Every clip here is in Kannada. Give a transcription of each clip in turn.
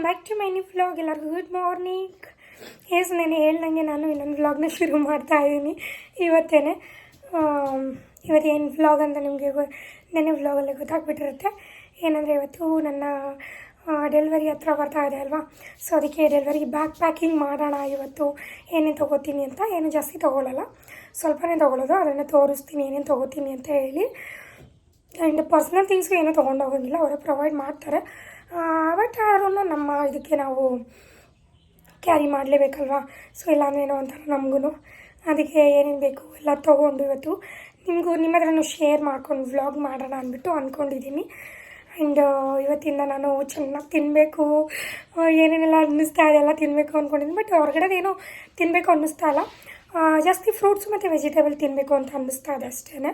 Welcome back to my new vlog ಎಲ್ಲರಿಗೂ ಗುಡ್ ಮಾರ್ನಿಂಗ್ ಏಸ್ ನಾನು ಹೇಳ್ದಂಗೆ ನಾನು ಇನ್ನೊಂದು ವ್ಲಾಗ್ನ ಶುರು ಮಾಡ್ತಾ ಇದ್ದೀನಿ. ಇವತ್ತೇನೆ ಇವತ್ತೇನು ವ್ಲಾಗ್ ಅಂತ ನಿಮಗೆ ಗೊ ನೆನೆ ವ್ಲಾಗಲ್ಲೇ ಗೊತ್ತಾಗ್ಬಿಟ್ಟಿರುತ್ತೆ. ಏನಂದರೆ ಇವತ್ತು ನನ್ನ ಡೆಲಿವರಿ ಹತ್ರ ಬರ್ತಾ ಇದೆ ಅಲ್ವಾ? ಸೊ ಅದಕ್ಕೆ ಡೆಲಿವರಿ ಬ್ಯಾಗ್ ಪ್ಯಾಕಿಂಗ್ ಮಾಡೋಣ ಇವತ್ತು. ಏನೇನು ತೊಗೋತೀನಿ ಅಂತ, ಏನು ಜಾಸ್ತಿ ತೊಗೊಳ್ಳಲ್ಲ ಸ್ವಲ್ಪನೇ ತೊಗೊಳ್ಳೋದು ಅದನ್ನು ತೋರಿಸ್ತೀನಿ, ಏನೇನು ತೊಗೋತೀನಿ ಅಂತ ಹೇಳಿ. ಆ್ಯಂಡ್ ಪರ್ಸ್ನಲ್ ಥಿಂಗ್ಸ್ಗೆ ಏನೂ ತೊಗೊಂಡು ಹೋಗೋಂಗಿಲ್ಲ. ಅವರೇ ಪ್ರೊವೈಡ್ ಮಾಡ್ತಾರೆ. ಬಟ್ ಅದನ್ನು ನಮ್ಮ ಇದಕ್ಕೆ ನಾವು ಕ್ಯಾರಿ ಮಾಡಲೇಬೇಕಲ್ವಾ? ಸೊ ಇಲ್ಲಾಂದ್ರೆ ಏನೋ ಒಂಥರ ನಮಗೂ ಅದಕ್ಕೆ ಏನೇನು ಬೇಕು ಎಲ್ಲ ತೊಗೊಂಡು ಇವತ್ತು ನಿಮಗೂ ನಿಮ್ಮ ಹತ್ರನೂ ಶೇರ್ ಮಾಡ್ಕೊಂಡು ವ್ಲಾಗ್ ಮಾಡೋಣ ಅಂದ್ಬಿಟ್ಟು ಅಂದ್ಕೊಂಡಿದ್ದೀನಿ ಆ್ಯಂಡ್ ಇವತ್ತಿಂದ ನಾನು ಚೆನ್ನಾಗಿ ತಿನ್ನಬೇಕು ಏನೇನೆಲ್ಲ ಅನ್ನಿಸ್ತಾ ಇದೆ ಎಲ್ಲ ತಿನ್ನಬೇಕು ಅಂದ್ಕೊಂಡಿದ್ದೀನಿ ಬಟ್ ಹೊರಗಡೆದೇನೋ ತಿನ್ನಬೇಕು ಅನ್ನಿಸ್ತಾ ಇಲ್ಲ. ಜಾಸ್ತಿ ಫ್ರೂಟ್ಸ್ ಮತ್ತು ವೆಜಿಟೇಬಲ್ ತಿನ್ನಬೇಕು ಅಂತ ಅನ್ನಿಸ್ತಾ ಇದೆ ಅಷ್ಟೇ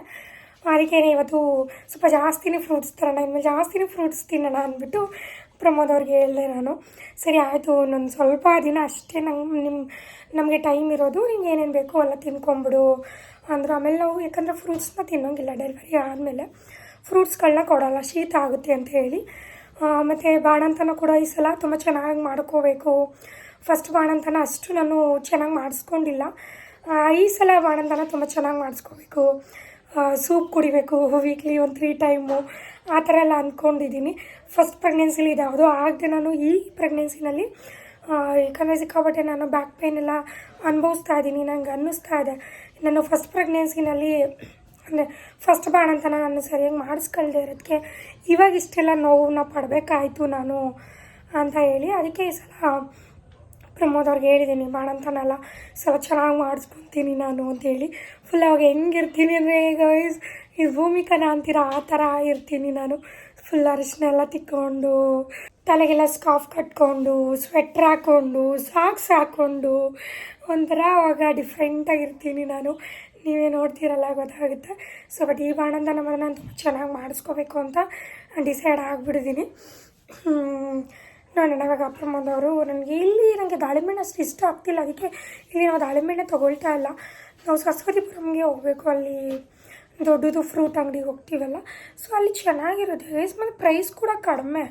ಅದಕ್ಕೆ ಇವತ್ತು ಸ್ವಲ್ಪ ಜಾಸ್ತಿನೇ ಫ್ರೂಟ್ಸ್ ತರೋಣ ಇನ್ಮೇಲೆ ಜಾಸ್ತಿನೇ ಫ್ರೂಟ್ಸ್ ತಿನ್ನೋಣ ಅಂದ್ಬಿಟ್ಟು ಪ್ರಮೋದ್ ಅವ್ರಿಗೆ ಹೇಳಿದೆ ನಾನು. ಸರಿ, ಆಯಿತು, ಇನ್ನೊಂದು ಸ್ವಲ್ಪ ದಿನ ಅಷ್ಟೇ ನಂಗೆ ನಿಮ್ಮ ನಮಗೆ ಟೈಮ್ ಇರೋದು, ನಿಂಗೆ ಏನೇನು ಬೇಕೋ ಎಲ್ಲ ತಿನ್ಕೊಂಬಿಡು ಅಂದರು. ಆಮೇಲೆ ನಾವು ಯಾಕಂದರೆ ಫ್ರೂಟ್ಸ್ನ ತಿನ್ನೋಂಗಿಲ್ಲ ಡೆಲಿವರಿ ಆದಮೇಲೆ. ಫ್ರೂಟ್ಸ್ಗಳನ್ನ ಕೊಡೋಲ್ಲ, ಶೀತ ಆಗುತ್ತೆ ಅಂತ ಹೇಳಿ. ಮತ್ತು ಬಾಣಂತನ ಕೂಡ ಈ ಸಲ ತುಂಬ ಚೆನ್ನಾಗಿ ಮಾಡ್ಕೋಬೇಕು. ಫಸ್ಟ್ ಬಾಣಂತನ ಅಷ್ಟು ನಾನು ಚೆನ್ನಾಗಿ ಮಾಡಿಸ್ಕೊಂಡಿಲ್ಲ. ಈ ಸಲ ಬಾಣಂತನ ತುಂಬ ಚೆನ್ನಾಗಿ ಮಾಡಿಸ್ಕೋಬೇಕು. ಸೂಪ್ ಕುಡಿಬೇಕು ವೀಕ್ಲಿ ಒಂದು ತ್ರೀ ಟೈಮು ಆ ಥರ ಎಲ್ಲ ಅಂದ್ಕೊಂಡಿದ್ದೀನಿ ಫಸ್ಟ್ ಪ್ರೆಗ್ನೆನ್ಸಿಲಿ ಇದಾವುದು ಆಗದೆ ನಾನು ಈ ಪ್ರೆಗ್ನೆನ್ಸಿನಲ್ಲಿ ಯಾಕಂದರೆ ಸಿಕ್ಕಾಪಟ್ಟೆ ನಾನು ಬ್ಯಾಕ್ ಪೇನ್ ಎಲ್ಲ ಅನುಭವಿಸ್ತಾ ಇದ್ದೀನಿ. ನಂಗೆ ಅನ್ನಿಸ್ತಾ ಇದೆ. ನಾನು ಫಸ್ಟ್ ಪ್ರೆಗ್ನೆನ್ಸಿನಲ್ಲಿ ಅಂದರೆ ಫಸ್ಟ್ ಬಾಣಂತನ ನಾನು ಸರಿಯಾಗಿ ಮಾಡಿಸ್ಕೊಳ್ದೆ ಇರೋದಕ್ಕೆ ಇವಾಗ ಇಷ್ಟೆಲ್ಲ ನೋವನ್ನ ಪಡಬೇಕಾಯ್ತು ನಾನು ಅಂತ ಹೇಳಿ ಅದಕ್ಕೆ ಈ ಸಲ ಪ್ರಮೋದ್ ಅವ್ರಿಗೆ ಹೇಳಿದ್ದೀನಿ ಮಾಡಂತನಲ್ಲ ಸ್ವಲ್ಪ ಚೆನ್ನಾಗಿ ಮಾಡಿಸ್ಕೊತೀನಿ ನಾನು ಅಂತೇಳಿ ಫುಲ್ ಅವಾಗ ಹೆಂಗಿರ್ತೀನಿ ಅಂದರೆ, ಈಗ ಈ ಭೂಮಿಕನ ಅಂತೀರ, ಆ ಥರ ಇರ್ತೀನಿ ನಾನು. ಫುಲ್ ಅರಿಶಿನ ಎಲ್ಲ ತಿಕ್ಕೊಂಡು, ತಲೆಗೆಲ್ಲ ಸ್ಕಾಫ್ ಕಟ್ಕೊಂಡು ಸ್ವೆಟ್ರ್ ಹಾಕ್ಕೊಂಡು ಸಾಕ್ಸ್ ಹಾಕ್ಕೊಂಡು ಒಂಥರ ಅವಾಗ ಡಿಫ್ರೆಂಟಾಗಿರ್ತೀನಿ ನಾನು. ನೀವೇ ನೋಡ್ತೀರಲ್ಲ, ಗೊತ್ತಾಗುತ್ತೆ. ಸೊ ಬಟ್ ಈ ಬಾಣಂದ ನಮ್ಮನ್ನು ನಾನು ತುಂಬ ಚೆನ್ನಾಗಿ ಮಾಡಿಸ್ಕೋಬೇಕು ಅಂತ ಡಿಸೈಡ್ ಆಗಿಬಿಟ್ಟಿದ್ದೀನಿ ನೋಡೋಣ ಇವಾಗ ಅಪ್ಪಮ್ಮದವರು ನನಗೆ ಇಲ್ಲಿ ನನಗೆ ದಾಳಿಂಬೆಣ್ಣೆ ಅಷ್ಟು ಇಷ್ಟ ಆಗ್ತಿಲ್ಲ. ಅದಕ್ಕೆ ಇಲ್ಲಿ ನಾವು ದಾಳಿಂಬೆಣ್ಣೆ ತೊಗೊಳ್ತಾ ಇಲ್ಲ. ನಾವು ಸರಸ್ವತಿಪುರಂಗೆ ಹೋಗಬೇಕು. ಅಲ್ಲಿ ದೊಡ್ಡದು ಫ್ರೂಟ್ ಅಂಗಡಿಗೆ ಹೋಗ್ತೀವಲ್ಲ. ಸೊ ಅಲ್ಲಿ ಚೆನ್ನಾಗಿರುತ್ತೆ. ಮತ್ತು ಪ್ರೈಸ್ ಕೂಡ ಕಡಿಮೆ.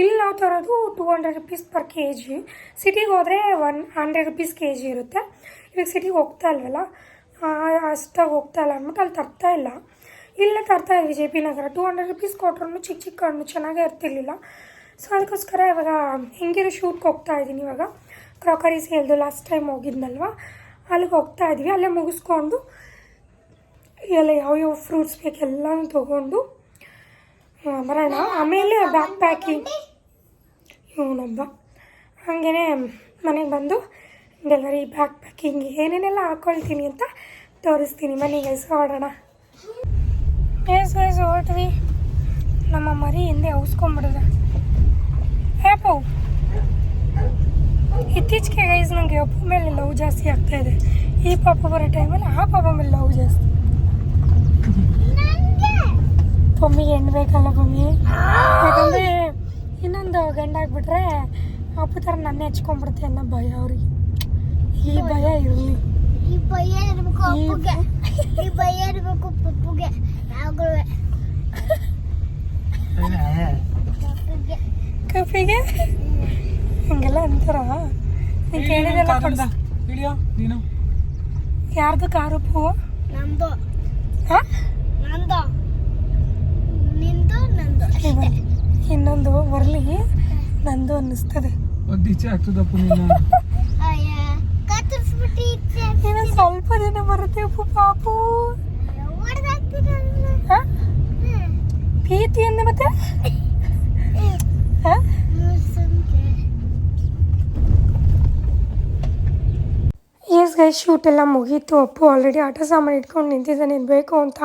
ಇಲ್ಲಿ ನಾವು ತರೋದು two hundred rupees per K G ಸಿಟಿಗೆ ಹೋದರೆ one hundred rupees K G ಇರುತ್ತೆ. ಇವಾಗ ಸಿಟಿಗೆ ಹೋಗ್ತಾ ಇಲ್ವಲ್ಲ? ಅಷ್ಟಾಗಿ ಹೋಗ್ತಾ ಇಲ್ಲ ಅಂದ್ಬಿಟ್ಟು ಅಲ್ಲಿ ತರ್ತಾ ಇಲ್ಲ. ಇಲ್ಲೇ ತರ್ತಾ ಇದ್ವಿ J P Nagar. Two hundred rupees ಕೊಟ್ರೂ ಚಿಕ್ಕ ಚಿಕ್ಕ ಹಣ್ಣು ಚೆನ್ನಾಗೇ ಇರ್ತಿರ್ಲಿಲ್ಲ. ಸೊ ಅದಕ್ಕೋಸ್ಕರ ಇವಾಗ ಹೆಂಗಿರೋ ಶೂಟ್ಗೆ ಹೋಗ್ತಾ ಇದ್ದೀನಿ ಇವಾಗ. ಕ್ರಾಕರಿ ಸೇಲ್ದು ಲಾಸ್ಟ್ ಟೈಮ್ ಹೋಗಿದ್ನಲ್ವ? ಅಲ್ಲಿಗೆ ಹೋಗ್ತಾ ಇದ್ವಿ. ಅಲ್ಲೇ ಮುಗಿಸ್ಕೊಂಡು ಎಲ್ಲ ಯಾವ್ಯಾವ ಫ್ರೂಟ್ಸ್ ಬೇಕು ಎಲ್ಲನೂ ತೊಗೊಂಡು ಬರೋಣ. ಆಮೇಲೆ ಬ್ಯಾಗ್ ಪ್ಯಾಕಿಂಗ್ ಇವನೊಬ್ಬ ಹಾಗೇ ಮನೆಗೆ ಬಂದು ಡೆಲಿವರಿ ಬ್ಯಾಗ್ ಪ್ಯಾಕಿಂಗ್ ಏನೇನೆಲ್ಲ ಹಾಕ್ಕೊಳ್ತೀನಿ ಅಂತ ತೋರಿಸ್ತೀನಿ ಮನೆಗೆ. ಹೊರಡೋಣ ಎಸ್ ಎಸ್ ಹೊರಟ್ವಿ. ನಮ್ಮ ಮರಿ ಹಿಂದೆ ಔಸ್ಕೊಂಬಿಡಿದೆ ಹ್ಯಾಪು ಇತ್ತೀಚೆಗೆ ಗೈಸ್ ನನಗೆ ಅಪ್ಪು ಮೇಲೆ ಲವ್ ಜಾಸ್ತಿ ಆಗ್ತಾ ಇದೆ ಈ ಪಾಪ ಬರೋ ಟೈಮಲ್ಲಿ ಆ ಪಾಪ ಮೇಲೆ ಲವ್ ಜಾಸ್ತಿ ಪಮ್ಮಿಗೆ ಹೆಣ್ಣು ಬೇಕಲ್ಲ ಪಮ್ಮಿ ಯಾಕಂದರೆ ಇನ್ನೊಂದು ಗಂಡ ಆಗ್ಬಿಟ್ರೆ ಅಪ್ಪು ಥರ ನನ್ನ ಹೆಚ್ಕೊಂಡ್ಬಿಡುತ್ತೆ ಅನ್ನೋ ಭಯ ಅವ್ರಿಗೆ ಈ ಭಯ ಇರಲಿ ಈ ಭಯ ಇರಬೇಕು ಈ ಅಪ್ಪುಗೆ ಈ ಭಯ ಇರಬೇಕು ಪಪ್ಪುಗೆ ಯಾವಾಗಲೂ ಕಪಿಗೆ? ಹಿಂಗೆಲ್ಲ ಅಂತಾರ? ನೀನು ಯಾರ್ದು ಕಾರು ಪೂ ನಮ್ದು ಹಾಂ ನಂದು. ನಿಂದು ನಂದು ಅಷ್ಟೇ. ಇನ್ನೊಂದು ಬರಲಿ. ನಂದು ಅನ್ನಿಸ್ತದೆ. ಒಂದು ಆಗ್ತದಪ್ಪ ನೀನು. ಇನ್ನು ಸ್ವಲ್ಪ ದಿನ ಬರುತ್ತೆ ಅಪ್ಪು ಪಾಪು. ಪ್ರೀತಿ ಅಂದ್ರೆ ಮತ್ತೆ? ಎಸ್ ಗೈ ಶೂಟ್ ಎಲ್ಲ ಮುಗೀತು. ಅಪ್ಪು ಆಲ್ರೆಡಿ ಆಟ ಸಾಮಾನು ಇಟ್ಕೊಂಡು ನಿಂತಿದ್ದಾನೆ. ಬೇಕು ಅಂತ.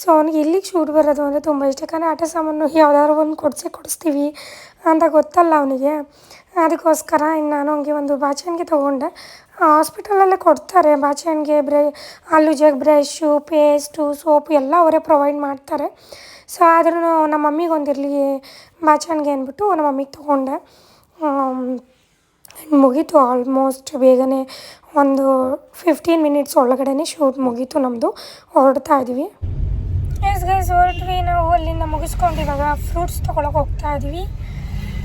ಸೊ ಅವ್ನಿಗೆ ಇಲ್ಲಿಗೆ ಶೂಟ್ ಬರೋದು ಅಂದರೆ ತುಂಬ ಇಷ್ಟ. ಯಾಕಂದರೆ ಆಟ ಸಾಮಾನು ಯಾವ್ದಾದ್ರು ಒಂದು ಕೊಡಿಸಿ ಕೊಡಿಸ್ತೀವಿ ಅಂತ ಗೊತ್ತಲ್ಲ ಅವನಿಗೆ. ಅದಕ್ಕೋಸ್ಕರ ಇನ್ನು ನಾನು ಹಂಗೆ ಒಂದು ಬಾಚಣಿಗೆ ತೊಗೊಂಡೆ. ಹಾಸ್ಪಿಟಲಲ್ಲೇ ಕೊಡ್ತಾರೆ. ಬಾಚಣಿಗೆ ಬ್ರೆ ಜಗ್ ಬ್ರಷು ಪೇಸ್ಟು ಸೋಪ್ ಎಲ್ಲ ಅವರೇ ಪ್ರೊವೈಡ್ ಮಾಡ್ತಾರೆ. ಸೊ ಆದ್ರೂ ನಮ್ಮ ಮಮ್ಮಿಗೆ ಒಂದಿರಲಿ ಬಾಚಣಿಗೆ ಅಂದ್ಬಿಟ್ಟು ನಮ್ಮ ಮಮ್ಮಿಗೆ ತೊಗೊಂಡೆ. ಮುಗೀತು ಆಲ್ಮೋಸ್ಟ್ ಬೇಗನೆ ಒಂದು ಫಿಫ್ಟೀನ್ ಮಿನಿಟ್ಸ್ ಒಳಗಡೆ ಶೂಟ್ ಮುಗೀತು ನಮ್ಮದು ಹೊರಡ್ತಾ ಇದ್ವಿ. ಎಸ್ ಗೈಸ್ ಹೊರಟ್ವಿ. ನಾವು ಅಲ್ಲಿಂದ ಮುಗಿಸ್ಕೊಂಡು ಇವಾಗ ಫ್ರೂಟ್ಸ್ ತೊಗೊಳಕ್ಕೆ ಹೋಗ್ತಾ ಇದ್ವಿ.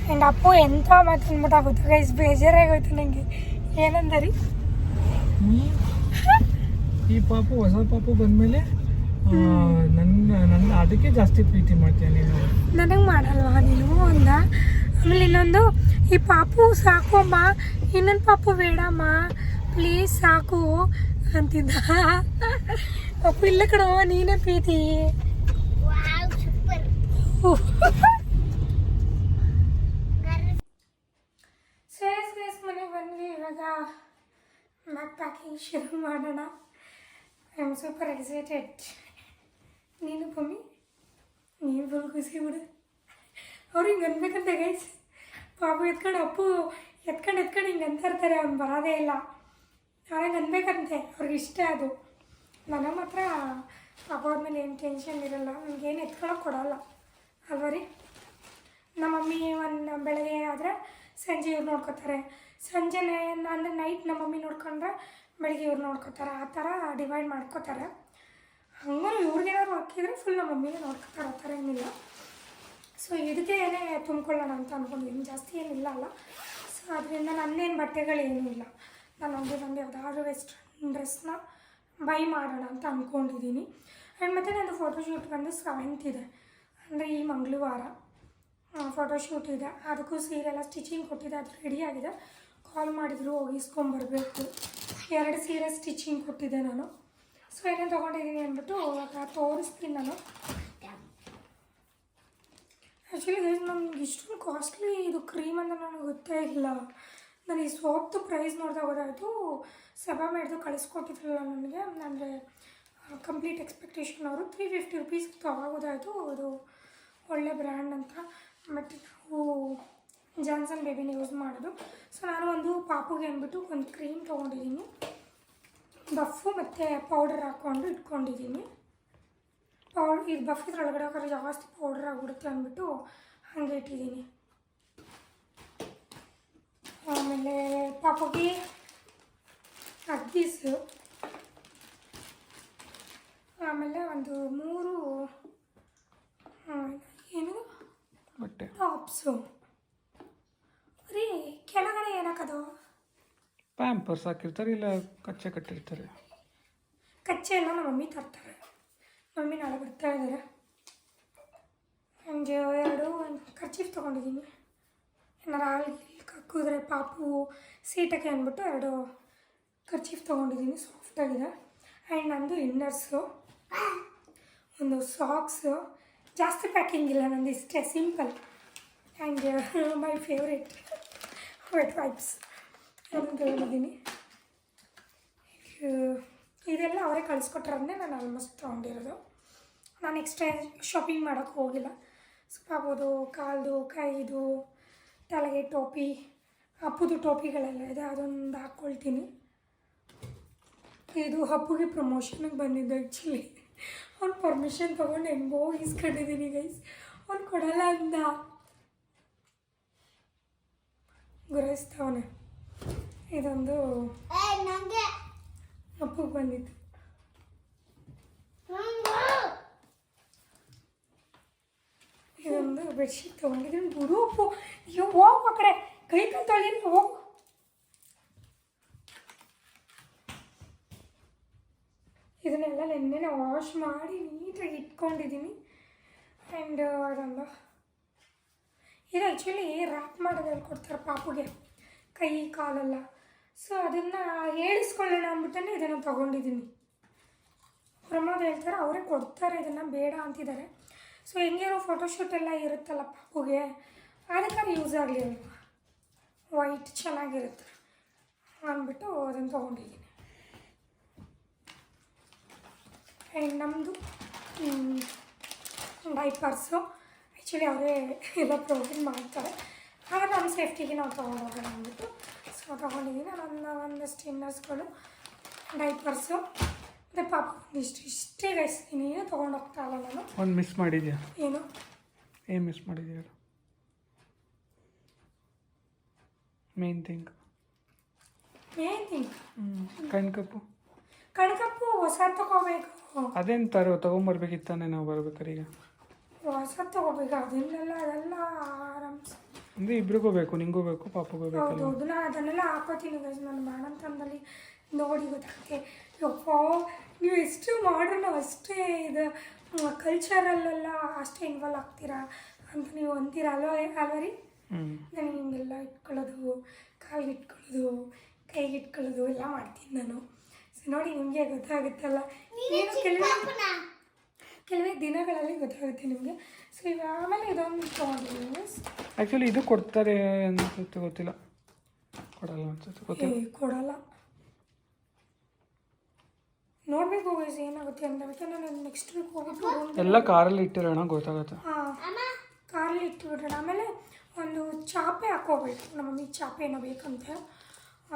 ಆ್ಯಂಡ್ ಅಪ್ಪು ಎಂಥ ಮಾತು ಅಂದ್ಬಿಟ್ಟಾಗುತ್ತೆ ಗೈಸ್ ಬೇಜಾರಾಗೋಯ್ತು ನನಗೆ ಏನಂದರಿ? ಈ ಪಾಪು ಹೊಸ ಪಾಪು ಬಂದಮೇಲೆ ನನ್ನ ನನ್ನ ಅದಕ್ಕೆ ಜಾಸ್ತಿ ಪ್ರೀತಿ ಮಾಡ್ತೀಯ ನೀನು? ನನಗೆ ಮಾಡಲ್ವಾ ನೀನು ಅಂದ? ಆಮೇಲೆ ಇನ್ನೊಂದು ಈ ಪಾಪು ಸಾಕೋಮ್ಮ ಇನ್ನೊಂದು ಪಾಪು ಬೇಡಮ್ಮ. ಪ್ಲೀಸ್ ಸಾಕು ಅಂತಿದ್ದ. ಪಾಪು ಇಲ್ಲ ಕಣವ ನೀನೇ ಪ್ರೀತಿ. ಸೇಸ್ ಗೇಸ್ ಮನೆಗೆ ಬಂದ್ವಿ ಇವಾಗ. ಮ್ಯಾಕ್ ಪ್ಯಾಕಿಂಗ್ ಶುರು ಮಾಡೋಣ. ಐ ಆಮ್ ಸೂಪರ್ ಎಕ್ಸೈಟೆಡ್ ನೀನು ಪಮ್ಮಿ ನೀನು ಫುಲ್ ಖುಷಿ ಬಿಡು. ಅವ್ರು ಹಿಂಗೆ ಅನ್ಬೇಕಂತ ಗೈಸ್ ಪಾಪ ಎತ್ಕೊಂಡು ಅಪ್ಪು ಎತ್ಕೊಂಡು ಎತ್ಕೊಂಡು ಹಿಂಗೆ ಅಂತ ಇರ್ತಾರೆ, ಅವ್ನು ಬರೋದೇ ಇಲ್ಲ. ಅವ್ರಿಗೆ ಅನ್ಬೇಕಂತೆ? ಅವ್ರಿಗೆ ಇಷ್ಟ ಅದು. ನನಗೆ ಮಾತ್ರ ಪಾಪ ಆದ್ಮೇಲೆ ಏನು ಟೆನ್ಷನ್ ಇರಲ್ಲ. ನನಗೇನು ಎತ್ಕೊಳ್ಳೋಕೆ ಕೊಡಲ್ಲ. ಅಲ್ವ ರೀ? ನಮ್ಮ ಮಮ್ಮಿ ಒಂದು ಬೆಳಗ್ಗೆ ಆದರೆ ಸಂಜೆ ಇವ್ರು ನೋಡ್ಕೋತಾರೆ. ಸಂಜೆನೇ ಅಂದರೆ ನೈಟ್ ನಮ್ಮ ಮಮ್ಮಿ ನೋಡ್ಕೊಂಡ್ರೆ ಬೆಳಗ್ಗೆ ಇವ್ರು ನೋಡ್ಕೋತಾರೆ. ಆ ಥರ ಡಿವೈಡ್ ಮಾಡ್ಕೋತಾರೆ. ಹಂಗೂ ಇವ್ರಿಗೇನಾದ್ರು ಹಾಕಿದ್ರೆ ಫುಲ್ ನಮ್ಮ ಮಮ್ಮಿನೇ ನೋಡ್ಕೊತಾರೆ, ಆ ಥರ ಏನಿಲ್ಲ. ಸೊ ಇದಕ್ಕೆ ಏನೇ ತುಂಬ್ಕೊಳ್ಳೋಣ ಅಂತ ಅಂದ್ಕೊಂಡಿದ್ದೀನಿ ಜಾಸ್ತಿ ಏನಿಲ್ಲ ಅಲ್ಲ. ಸೊ ಅದರಿಂದ ನನ್ನೇನು ಬಟ್ಟೆಗಳೇನೂ ಇಲ್ಲ. ನಾನು ಒಂದು ಒಂದು ಯಾವುದಾದ್ರೂ ವೆಸ್ಟ್ರನ್ ಡ್ರೆಸ್ನ ಬೈ ಮಾಡೋಣ ಅಂತ ಅಂದ್ಕೊಂಡಿದ್ದೀನಿ ಆ್ಯಂಡ್ ಮತ್ತು ನಂದು ಫೋಟೋಶೂಟ್ ಬಂದು ಸೆವೆಂತ್ ಇದೆ. ಅಂದರೆ ಈ ಮಂಗಳವಾರ. ಫೋಟೋಶೂಟ್ ಇದೆ. ಅದಕ್ಕೂ ಸೀರೆ ಎಲ್ಲ ಸ್ಟಿಚಿಂಗ್ ಕೊಟ್ಟಿದೆ. ಅದು ರೆಡಿ ಆಗಿದೆ. ಕಾಲ್ ಮಾಡಿದ್ರು ಹೋಗಿ ಇಸ್ಕೊಂಬರ್ಬೇಕು ಎರಡು ಸೀರೆ ಸ್ಟಿಚಿಂಗ್ ಕೊಟ್ಟಿದ್ದೆ ನಾನು. ಏನೇನು ತೊಗೊಂಡಿದ್ದೀನಿ ಅಂದ್ಬಿಟ್ಟು ತೋರಿಸ್ತೀನಿ ನಾನು. ಆ್ಯಕ್ಚುಲಿ ನಮ್ಗೆ ಇಷ್ಟೊಂದು ಕಾಸ್ಟ್ಲಿ ಇದು ಕ್ರೀಮ್ ಅಂತ ನನಗೆ ಗೊತ್ತೇ ಇಲ್ಲ. ನಾನು ಈ ಸೋಪ್ದು ಪ್ರೈಸ್ ನೋಡಿದಾಗ ಗೊತ್ತಾಯಿತು ಸಭಾ ಮಾಡಿದ್ದು ಕಳಿಸ್ಕೊಟ್ಟಿದ್ರಲ್ಲ ನನಗೆ, ಅಂದರೆ ಕಂಪ್ಲೀಟ್ ಎಕ್ಸ್ಪೆಕ್ಟೇಷನ್ ಅವರು ತ್ರೀ ಫಿಫ್ಟಿ ರುಪೀಸ್ ತೊಗೋಗೋದಾಯಿತು ಅದು ಒಳ್ಳೆ ಬ್ರ್ಯಾಂಡ್ ಅಂತ. ಬಟ್ ನಾವು ಜಾನ್ಸನ್ ಬೇಬಿನ ಯೂಸ್ ಮಾಡೋದು. ಸೊ ನಾನು ಒಂದು ಪಾಪುಗೆ ಅಂದ್ಬಿಟ್ಟು ಒಂದು ಕ್ರೀಮ್ ತೊಗೊಂಡಿದ್ದೀನಿ. ಬಫು ಮತ್ತು ಪೌಡರ್ ಹಾಕ್ಕೊಂಡು ಇಟ್ಕೊಂಡಿದ್ದೀನಿ. ಪೌಡ್ ಇದು ಬಫ್ ಇದ್ರೊಳಗಡೆ ಹಾಕಿದ್ರೆ ಜಾಸ್ತಿ ಪೌಡರ್ ಆಗಿಬಿಡುತ್ತೆ ಅಂದ್ಬಿಟ್ಟು ಹಾಗೆ ಇಟ್ಟಿದ್ದೀನಿ. ಆಮೇಲೆ ಪಾಪಗೆ ಅಗ್ಗೀಸು. ಆಮೇಲೆ ಒಂದು ಮೂರು ಏನು? ಟಾಪ್ಸು ರೀ ಕೆಳಗಡೆ ಏನಕ್ಕದು ಪ್ಯಾಂಪರ್ಸ್ ಹಾಕಿರ್ತಾರೆ ಇಲ್ಲ, ಕಚ್ಚೆ ಕಟ್ಟಿರ್ತಾರೆ. ಕಚ್ಚೆ ಎಲ್ಲ ನಮ್ಮ ಮಮ್ಮಿ ತರ್ತಾರೆ. ಮಮ್ಮಿ ನಾಳೆ ಬರ್ತಾ ಇದ್ದಾರೆ ಹಂಗೆ ಎರಡು ಒಂದು ಖರ್ಚೀಫ್ ತೊಗೊಂಡಿದ್ದೀನಿ. ಏನಾರು ಹಾಲು ಕಕ್ಕಿದ್ರೆ ಪಾಪು ಸೀಟಕ್ಕೆ ಅಂದ್ಬಿಟ್ಟು ಎರಡು ಖರ್ಚೀಫ್ ತೊಗೊಂಡಿದ್ದೀನಿ ಸಾಫ್ಟಾಗಿದೆ ಆ್ಯಂಡ್ ನಂದು ಇನ್ನರ್ಸು ಒಂದು ಸಾಕ್ಸು ಜಾಸ್ತಿ ಪ್ಯಾಕಿಂಗ್ ಇಲ್ಲ ನಂದು, ಇಷ್ಟೇ simple and my favourite wet wipes ಅದನ್ನು ತೊಗೊಂಡಿದ್ದೀನಿ ಇದೆಲ್ಲ ಅವರೇ ಕಳಿಸ್ಕೊಟ್ರನ್ನೇ ನಾನು ಆಲ್ಮೋಸ್ಟ್ ತೊಗೊಂಡಿರೋದು. ನಾನು ಎಕ್ಸ್ಟ್ರಾ ಶಾಪಿಂಗ್ ಮಾಡೋಕ್ಕೆ ಹೋಗಿಲ್ಲ. ಸ್ಪಾಬೋದು ಕಾಲ್ದು, ಕೈದು, ತಲೆಗೆ ಟೋಪಿ ಹಬ್ಬದ ಟೋಪಿಗಳೆಲ್ಲ ಇದೆ, ಅದೊಂದು ಹಾಕ್ಕೊಳ್ತೀನಿ ಇದು ಹಬ್ಬಗೆ ಪ್ರಮೋಷನ್ಗೆ ಬಂದಿದ್ದು ಆ್ಯಕ್ಚುಲಿ ಅವ್ನು ಪರ್ಮಿಷನ್ ತೊಗೊಂಡು ಹೆಂಗೋ ಇಸ್ಕೊಂಡಿದ್ದೀನಿ ಗೈಸ್ ಅವ್ನು ಕೊಡಲ್ಲ ಅಂದ ಗುರೈಸ್ತವನೆ ಇದೊಂದು ಹಬ್ಬಕ್ಕೆ ಬಂದಿತ್ತು. ಇದೊಂದು ಬೆಡ್ಶೀಟ್ ತೊಗೊಂಡಿದ್ದೀನಿ ಗುರು ಅಪ್ಪು ಅಯ್ಯೋ ಹೋಗು ಆ ಕಡೆ. ಕೈ ಕಾಲು ಹೋಗು. ಇದನ್ನೆಲ್ಲ ನೆನ್ನೆನೆ ವಾಶ್ ಮಾಡಿ ನೀಟಾಗಿ ಇಟ್ಕೊಂಡಿದ್ದೀನಿ. ಆ್ಯಂಡ್ ಅದೊಂದು ಇದು ಆ್ಯಕ್ಚುಲಿ ರ್ಯಾಪ್ ಮಾಡೋದು ಹೇಳ್ಕೊಡ್ತಾರೆ ಪಾಪುಗೆ. ಕೈ ಕಾಲೆಲ್ಲ. ಸೊ ಅದನ್ನು ಹೇಳಿಸ್ಕೊಳ್ಳೋಣ ಅಂದ್ಬಿಟ್ಟೇ ಇದನ್ನು ತೊಗೊಂಡಿದ್ದೀನಿ. ಪ್ರಮೋದ್ ಹೇಳ್ತಾರೆ, ಅವರೇ ಕೊಡ್ತಾರೆ ಇದನ್ನು, ಬೇಡ ಅಂತಿದ್ದಾರೆ. ಸೊ ಹೆಂಗಿರೋ ಫೋಟೋಶೂಟ್ ಎಲ್ಲ ಇರುತ್ತಲ್ಲ ಪಾಪುಗೆ, ಅದಕ್ಕೆ ಯೂಸ್ ಆಗಲಿ ಅಲ್ವಾ? ವೈಟ್ ಚೆನ್ನಾಗಿರುತ್ತೆ ಅಂದ್ಬಿಟ್ಟು ಅದನ್ನು ತೊಗೊಂಡಿದ್ದೀನಿ. ಆ್ಯಂಡ್ ನಮ್ಮದು ಡೈಪರ್ಸು ಆ್ಯಕ್ಚುಲಿ ಅವರೇ ಎಲ್ಲ ಪ್ರೊವೈಡ್ ಮಾಡ್ತಾರೆ. ಆಗ ನಮ್ಮ ಸೇಫ್ಟಿಗೆ ನಾವು ತೊಗೊಂಡೋಗೋಣ ಅಂದ್ಬಿಟ್ಟು ತೊಗೊಂಡಿದ್ದೀನಿ ನನ್ನ ಒಂದಷ್ಟು ಇನ್ನರ್ಸ್ಗಳು ಡೈಪರ್ಸು ಮತ್ತು ಪಾಪ ಇಷ್ಟು ಇಷ್ಟೇ ಗೈಸ್ ಇನ್ನೇನು ತೊಗೊಂಡೋಗ್ತಾ ಇಲ್ಲ ನಾನು. ಒಂದು ಮಿಸ್ ಮಾಡಿದ್ಯಾ? ಏನು? ಏನು ಮಿಸ್ ಮಾಡಿದ್ಯಾ ಮೇನ್ ಥಿಂಗ್ ಮೇನ್ ಥಿಂಗ್ ಕಣ್ಕಪ್ಪು. ಕಣ್ಕಪ್ಪು ಹೊಸ ತಗೋಬೇಕು. ಅದೇನು ತರೋ ತೊಗೊಂಬರ್ಬೇಕಿತ್ತಾನೆ ನಾವು ಬರ್ಬೇಕಾರೆ ಈಗ. ಹೊಸ ತಗೋಬೇಕು ಅದನ್ನೆಲ್ಲ ಅದೆಲ್ಲ ಆರಾಮ್ಸೆ. ಅಂದರೆ ಇಬ್ರಿಗೂ ಬೇಕು ನಿಂಗೂ ಬೇಕು ಪಾಪಗೂ ಹೌದು ಬೇಕಲ್ಲ ಹೌದು. ನಾನು ಅದನ್ನೆಲ್ಲ ಹಾಕೋತೀನಿ ಗೈಸ್ ನಾನು ಅಂದಲ್ಲಿ ನೋಡಿ ಗೊತ್ತಾಗುತ್ತೆ. ಯಪ್ಪ ನೀವು ಎಷ್ಟು ಮಾಡ್ರೂ ಅಷ್ಟೇ ಇದು ಕಲ್ಚರಲ್ಲೆಲ್ಲ ಅಷ್ಟೇ ಇನ್ವಾಲ್ವ್ ಆಗ್ತೀರಾ ಅಂತ ನೀವು ಅಂತೀರ ಅಲ್ವಾ ಅಲ್ವಾ ರೀ ನನಗೆ ಹಿಂಗೆಲ್ಲ ಇಟ್ಕೊಳ್ಳೋದು ಕಾಲಿಗೆ ಇಟ್ಕೊಳ್ಳೋದು ಕೈಗೆ ಇಟ್ಕೊಳ್ಳೋದು ಎಲ್ಲ ಮಾಡ್ತೀನಿ ನಾನು. ಸೊ ನೋಡಿ ನಿಮಗೆ ಗೊತ್ತಾಗುತ್ತಲ್ಲ. ಏನು ಕೆಲವೇ ಕೆಲವೇ ದಿನಗಳಲ್ಲಿ ಗೊತ್ತಾಗುತ್ತೆ ನಿಮಗೆ. ಈಗ ಆಮೇಲೆ ಇದೊಂದು ತೊಗೊಂಡಿದ್ದೀನಿ ಆ್ಯಕ್ಚುಲಿ ಇದು ಕೊಡ್ತಾರೆ ಅನ್ಸುತ್ತೆ ಗೊತ್ತಿಲ್ಲ. ಕೊಡಲ್ಲ ಅನ್ಸುತ್ತೆ ಗೊತ್ತಿಲ್ಲ. ಕೊಡಲ್ಲ. ನೋಡಬೇಕು ವಯಸ್ಸು ಏನಾಗುತ್ತೆ ಅಂತ. ಯಾಕಂದ್ರೆ ನಾನು ನೆಕ್ಸ್ಟ್ ವೀಕ್ ಹೋಗ್ಬಿಟ್ಟು ಎಲ್ಲ ಕಾರಲ್ಲಿ ಇಟ್ಟಿರೋಣ ಗೊತ್ತಾಗುತ್ತೆ. ಹಾಂ ಕಾರಲ್ಲಿ ಇಟ್ಬಿಟ್ರೆ ಆಮೇಲೆ ಒಂದು ಚಾಪೆ ಹಾಕೋಬೇಕು ನಮ್ಮ ಮಮ್ಮಿಗೆ ಚಾಪೆ ಏನೋ ಬೇಕಂತೆ.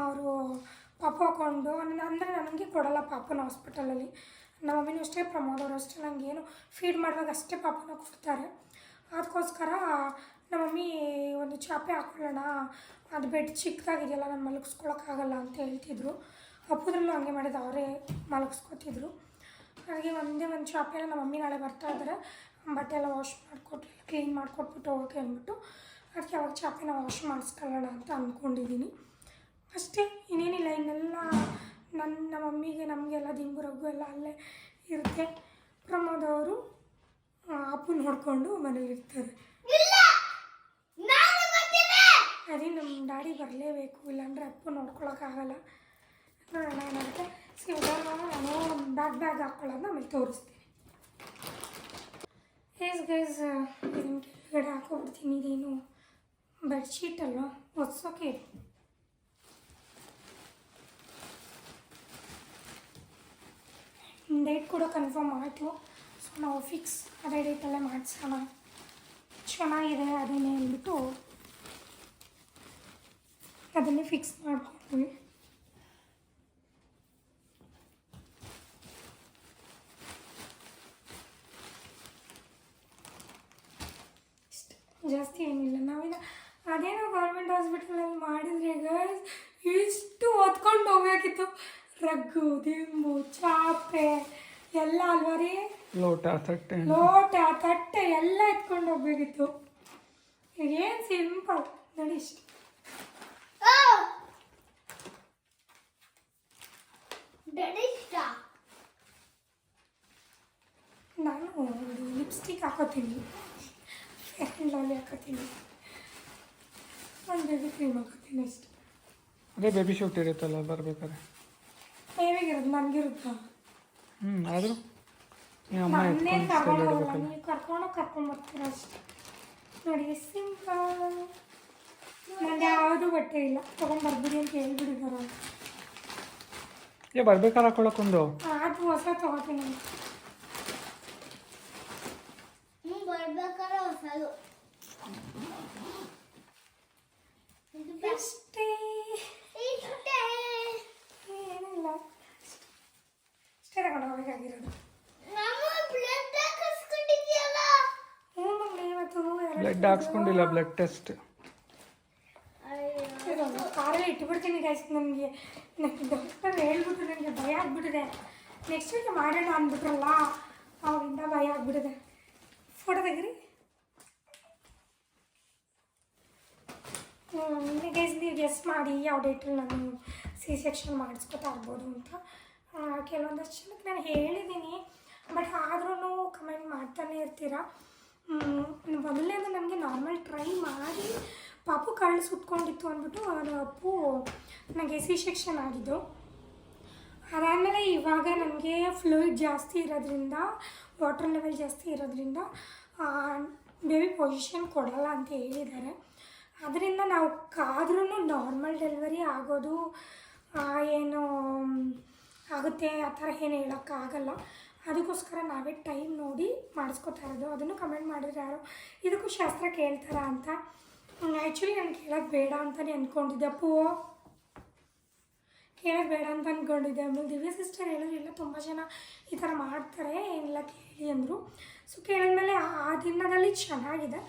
ಅವರು ಪಾಪ ಹಾಕೊಂಡು ಅಂದರೆ ನನಗೆ ಕೊಡಲ್ಲ ಪಾಪನ ಹಾಸ್ಪಿಟಲಲ್ಲಿ ನಮ್ಮ ಮಮ್ಮಿನೂ ಅಷ್ಟೇ ಪ್ರಮೋದ್ ಅವರು, ಅಷ್ಟೇ ನನಗೇನು ಫೀಡ್ ಮಾಡುವಾಗ ಅಷ್ಟೇ ಪಾಪನ ಕೊಡ್ತಾರೆ. ಅದಕ್ಕೋಸ್ಕರ ನಮ್ಮ ಮಮ್ಮಿ ಒಂದು ಚಾಪೆ ಹಾಕ್ಕೊಳ್ಳೋಣ ಅದು ಬೆಡ್ ಚಿಕ್ಕದಾಗಿದೆಯಲ್ಲ, ನಾನು ಮಲಗಿಸ್ಕೊಳಕ್ಕಾಗಲ್ಲ ಅಂತ ಹೇಳ್ತಿದ್ರು. ಅಪ್ಪದ್ರಲ್ಲೂ ಹಂಗೆ ಮಾಡಿದ್ದು ಅವರೇ ಮಲಗಿಸ್ಕೊತಿದ್ರು. ಹಾಗೆ ಒಂದೇ ಒಂದು ಚಾಪೆನ ನಮ್ಮ ಮಮ್ಮಿ ನಾಳೆ ಬರ್ತಾ ಇದ್ದಾರೆ. ಬಟ್ಟೆ ಎಲ್ಲ ವಾಶ್ ಮಾಡಿಕೊಟ್ಟು ಕ್ಲೀನ್ ಮಾಡಿಕೊಟ್ಬಿಟ್ಟು ಹೋಗೋಕೆ ಅಂದ್ಬಿಟ್ಟು, ಅದಕ್ಕೆ ಅವಾಗ ಚಾಪೆನ ವಾಶ್ ಮಾಡಿಸ್ಕೊಳ್ಳೋಣ ಅಂತ ಅಂದ್ಕೊಂಡಿದ್ದೀನಿ. ಅಷ್ಟೇ, ಇನ್ನೇನಿಲ್ಲ, ಇನ್ನೆಲ್ಲ ನನ್ನ ನಮ್ಮ ಮಮ್ಮಿಗೆ ನಮಗೆಲ್ಲ ದಿಂಬು ರಘು ಎಲ್ಲ ಅಲ್ಲೇ ಇರುತ್ತೆ. ಪ್ರಮೋದ್ ಅವರು ಅಪ್ಪು ನೋಡಿಕೊಂಡು ಮನೇಲಿರ್ತಾರೆ ಅದೇ ನಮ್ಮ ಡ್ಯಾಡಿ ಬರಲೇಬೇಕು ಇಲ್ಲಾಂದರೆ ಅಪ್ಪು ನೋಡ್ಕೊಳಕ್ಕಾಗಲ್ಲ ನೋಡೋಣ ಏನಾಗುತ್ತೆ ಸೊ ನಾನು ಬ್ಯಾಗ್ ಬ್ಯಾಗ್ ಹಾಕ್ಕೊಳ್ಳೋದು ಆಮೇಲೆ ತೋರಿಸ್ತೀನಿ. ಏಸ್ ಗೈಸ್ ಇದನ್ನು ಕೆಳಗಡೆ ಹಾಕೋಬಿಡ್ತೀನಿ. ಇದೇನು ಬೆಡ್ಶೀಟ್ ಅಲ್ವಾ? ಒರ್ಸೋಕೆ ಡೇಟ್ ಕೂಡ ಕನ್ಫರ್ಮ್ ಆಯಿತು. ಸೊ ನಾವು ಫಿಕ್ಸ್ ಅದೇ ಡೇಟಲ್ಲೇ ಮಾಡಿಸೋಣ. ಚೆನ್ನಾಗಿದೆ ಅದೇನೇ ಅಂದ್ಬಿಟ್ಟು ಅದನ್ನೇ ಫಿಕ್ಸ್ ಮಾಡ್ಕೊಂಡ್ವಿ. ಜಾಸ್ತಿ ಏನಿಲ್ಲ. ನಾವಿನ ಅದೇನೋ ಗೌರ್ಮೆಂಟ್ ಹಾಸ್ಪಿಟಲಲ್ಲಿ ಮಾಡಿದ್ರೆ ಗೈಸ್ ಇಷ್ಟು ಹೊತ್ಕೊಂಡು ಹೋಗ್ಬೇಕಿತ್ತು. ರಗ್ಗು ದಿಂಬು ಚಾಪೆ ಎಲ್ಲ ಅಲ್ವಾ ರೀ ಲೋಟ ತಟ್ಟೆ. ಲೋಟ ತಟ್ಟೆ ಎಲ್ಲ ಎತ್ಕೊಂಡು ಹೋಗ್ಬೇಕಿತ್ತು. ಏನು ಸಿಂಪಲ್ ನೋಡಿ ಇಷ್ಟು. ನಾನು ಲಿಪ್ಸ್ಟಿಕ್ ಹಾಕೋತೀನಿ. ಫೇರ್ ಆ್ಯಂಡ್ ಲವ್ಲಿ ಹಾಕೋತೀನಿ. ಒಂದು ಬೇಬಿ ಕ್ರೀಮ್ ಹಾಕೋತೀನಿ ಅಷ್ಟು. ಅದೇ ಬೇಬಿ ಶೂಟ್ ಇರುತ್ತಲ್ಲ ಬರ್ಬೇಕಾದ್ರೆ. ಬೇಬಿಗಿರೋದು ನನಗಿರುತ್ತಾ? ಹ್ಞೂ ಆದರೂ ನಿಮ್ಮ ಅಮ್ಮ ಕರ್ಕೊಂಡು ಹೋಗಲ್ಲ ನೀವು ಕರ್ಕೊಂಡು ಅಷ್ಟೇ? ನೋಡಿ ಸಿಂಪಲ್ ನಂದು ಯಾವುದೂ ಬಟ್ಟೆ ಇಲ್ಲ. ತೊಗೊಂಡ್ಬರ್ಬಿಡಿ ಅಂತ ಹೇಳ್ಬಿಟ್ಟಿದ್ದಾರೆ ಏ ಬರ್ಬೇಕಾದ್ರೆ ಹಾಕೊಳಕ್ಕೊಂದು ಅದು ಹೊಸ ತೊಗೋತೀನಿ. ಬರ್ಬೇಕಾದ್ರೆ ಹೊಸದು. ಇಷ್ಟೇ ಏನಿಲ್ಲ ಅಷ್ಟೇ ತಗೊಂಡು ಹೋಗ್ಬೇಕಾಗಿರೋದು ನಮ್ಮ ಬ್ಲಡ್ ಹಾಕ್ಸ್ಕೊಂಡಿಲ್ಲ ಬ್ಲಡ್ ಟೆಸ್ಟ್ ಕಾರಲ್ಲಿ ಇಟ್ಬಿಡ್ತೀನಿ ಗೈಸ್ ನನಗೆ ನನಗೆ ಡಾಕ್ಟರ್ ಹೇಳ್ಬಿಟ್ಟು ನನಗೆ ಭಯ ಆಗ್ಬಿಟ್ಟಿದೆ. ನೆಕ್ಸ್ಟ್ ವೀಕ್ ಮಾಡೋಣ ಅಂದ್ಬಿಟ್ರಲ್ಲ ಅವಾಗಿಂದ ಭಯ ಆಗ್ಬಿಟ್ಟಿದೆ. ಫೋಟೋ ತೆಗೀರಿ ಗೈಸ್ ನೀವು ಗೆಸ್ ಮಾಡಿ ಯಾವ ಡೇಟಲ್ಲಿ ನಾನು ಸಿ ಸೆಕ್ಷನ್ ಮಾಡಿಸ್ಕೊತಾ ಇರ್ಬೋದು ಅಂತ. ಕೆಲವೊಂದಷ್ಟು ಜನಕ್ಕೆ ನಾನು ಹೇಳಿದ್ದೀನಿ. ಬಟ್ ಆದ್ರೂ ಕಮೆಂಟ್ ಮಾಡ್ತಾನೆ ಇರ್ತೀರಾ? ಮೊದಲನೇದು ನನಗೆ ನಾರ್ಮಲ್ ಟ್ರೈ ಮಾಡಿ ಪಾಪು ಕರಳು ಸುಟ್ಕೊಂಡಿತ್ತು ಅಂದ್ಬಿಟ್ಟು ಅದು ಅಪ್ಪು ನನಗೆ ಸಿ ಸೆಕ್ಷನ್ ಆಗಿದ್ದು. ಅದಾದಮೇಲೆ ಇವಾಗ ನನಗೆ ಫ್ಲೂಯಿಡ್ ಜಾಸ್ತಿ ಇರೋದ್ರಿಂದ ವಾಟರ್ ಲೆವೆಲ್ ಜಾಸ್ತಿ ಇರೋದ್ರಿಂದ ಬೇಬಿ ಪೊಸಿಷನ್ ಕೊಡಲ್ಲ ಅಂತ ಹೇಳಿದ್ದಾರೆ. ಅದರಿಂದ ನಾವು ಕಾದ್ರೂ ನಾರ್ಮಲ್ ಡೆಲಿವರಿ ಆಗೋದು ಏನು ಆಗುತ್ತೆ, ಆ ಥರ ಏನು ಹೇಳೋಕ್ಕಾಗಲ್ಲ. ಅದಕ್ಕೋಸ್ಕರ ನಾವೇ ಟೈಮ್ ನೋಡಿ ಮಾಡಿಸ್ಕೊತಾ ಇರೋದು. ಅದನ್ನು ಕಮೆಂಟ್ ಮಾಡಿದ್ರೆ ಯಾರು, ಇದಕ್ಕೂ ಶಾಸ್ತ್ರ ಕೇಳ್ತಾರಾ ಅಂತ? ಆ್ಯಕ್ಚುಲಿ ನಾನು ಕೇಳೋದು ಬೇಡ ಅಂತಲೇ ಅಂದ್ಕೊಂಡಿದ್ದೆ ಅಪ್ಪು, ಕೇಳೋದು ಬೇಡ ಅಂತ ಅಂದ್ಕೊಂಡಿದ್ದೆ ಆಮೇಲೆ ದಿವ್ಯ ಸಿಸ್ಟರ್ ಹೇಳಿದ್ರಿಲ್ಲ ತುಂಬ ಜನ ಈ ಥರ ಮಾಡ್ತಾರೆ, ಏನಿಲ್ಲ ಕೇಳಿ ಅಂದರು. ಸೊ ಕೇಳಿದ್ಮೇಲೆ ಆ ದಿನದಲ್ಲಿ ಚೆನ್ನಾಗಿದೆ.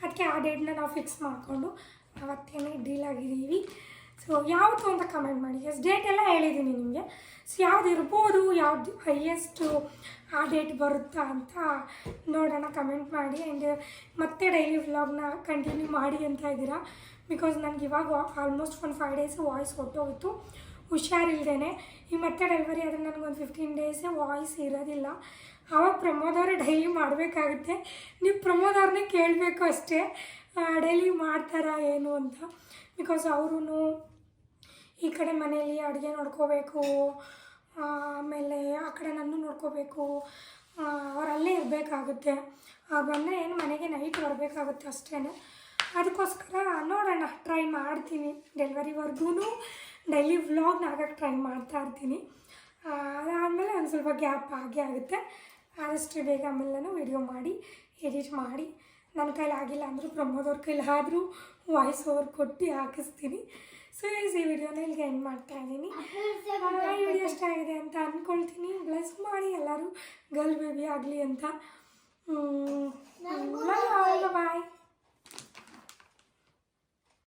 ಅದಕ್ಕೆ ಆ ಡೇಟ್ನ ನಾವು ಫಿಕ್ಸ್ ಮಾಡಿಕೊಂಡು ಅವತ್ತೇನೆ ಡೀಲ್ ಆಗಿದ್ದೀವಿ. ಸೊ ಯಾವುದು ಅಂತ ಕಮೆಂಟ್ ಮಾಡಿ. ಎಸ್ ಡೇಟ್ ಎಲ್ಲ ಹೇಳಿದ್ದೀನಿ ನಿಮಗೆ. ಸೊ ಯಾವ್ದು ಇರ್ಬೋದು, ಯಾವುದು ಹೈಯೆಸ್ಟು ಆ ಡೇಟ್ ಬರುತ್ತಾ ಅಂತ ನೋಡೋಣ ಕಮೆಂಟ್ ಮಾಡಿ. ಆ್ಯಂಡ್ ಮತ್ತೆ ಡೈಲಿ ವ್ಲಾಗ್ನ ಕಂಟಿನ್ಯೂ ಮಾಡಿ ಅಂತ ಇದ್ದೀರಾ? ಬಿಕಾಸ್ ನನಗೆ ಇವಾಗ ಆಲ್ಮೋಸ್ಟ್ ಒಂದು ಫೈವ್ ಡೇಸ್ ವಾಯ್ಸ್ ಹೊಟ್ಟೋಗಿತ್ತು ಹುಷಾರಿಲ್ದೇನೆ. ಈ ಮತ್ತೆ ಡೆಲಿವರಿ ಆದರೆ ನನಗೊಂದು ಫಿಫ್ಟೀನ್ ಡೇಸೇ ವಾಯ್ಸ್ ಇರೋದಿಲ್ಲ. ಆವಾಗ ಪ್ರಮೋದವ್ರೆ ಡೈಲಿ ಮಾಡಬೇಕಾಗುತ್ತೆ. ನೀವು ಪ್ರಮೋದ್ ಅವ್ರನ್ನೇ ಕೇಳಬೇಕು ಅಷ್ಟೇ. ಡೈಲಿ ಮಾಡ್ತಾರಾ ಏನು ಅಂತ. ಬಿಕಾಸ್ ಅವರೂ ಈ ಕಡೆ ಮನೆಯಲ್ಲಿ ಅಡುಗೆ ನೋಡ್ಕೋಬೇಕು, ಆಮೇಲೆ ಆ ಕಡೆ ನನ್ನ ನೋಡ್ಕೋಬೇಕು ಅವರಲ್ಲೇ ಇರಬೇಕಾಗುತ್ತೆ. ಅವ್ರು ಬಂದರೆ ಏನು ಮನೆಗೆ ನೈಟ್ ಬರಬೇಕಾಗುತ್ತೆ ಅಷ್ಟೇ ಅದಕ್ಕೋಸ್ಕರ ನೋಡೋಣ ಟ್ರೈ ಮಾಡ್ತೀನಿ. ಡೆಲಿವರಿವರೆಗೂ ಡೈಲಿ ವ್ಲಾಗ್ನ ಆಗಕ್ಕೆ ಟ್ರೈ ಮಾಡ್ತಾ ಇರ್ತೀನಿ. ಅದಾದಮೇಲೆ ಒಂದು ಸ್ವಲ್ಪ ಗ್ಯಾಪ್ ಆಗೇ ಆಗುತ್ತೆ. ಆದಷ್ಟು ಬೇಗ ಆಮೇಲೆ ನಾನು ವಿಡಿಯೋ ಮಾಡಿ ಎಡಿಟ್ ಮಾಡಿ ನನ್ನ ಕೈಲಿ ಆಗಿಲ್ಲ ಅಂದರೂ ಪ್ರಮೋದವ್ರ ಆದರೂ ವಾಯ್ಸ್ ಓವರ್ ಕೊಟ್ಟು ಹಾಕಿಸ್ತೀನಿ. ಸೊ ಈ ವಿಡಿಯೋನ ಇಲ್ಲಿಗೆ ಎಂಡ್ ಮಾಡ್ತಾ ಇದ್ದೀನಿ. ಈ ವಿಡಿಯೋ ಇಷ್ಟ ಆಗಿದೆ ಅಂತ ಅಂದ್ಕೊಳ್ತೀನಿ ಬ್ಲೆಸ್ ಮಾಡಿ ಎಲ್ಲರೂ ಗರ್ಲ್ ಬೇಬಿ ಆಗಲಿ ಅಂತ. ಬಾಯ್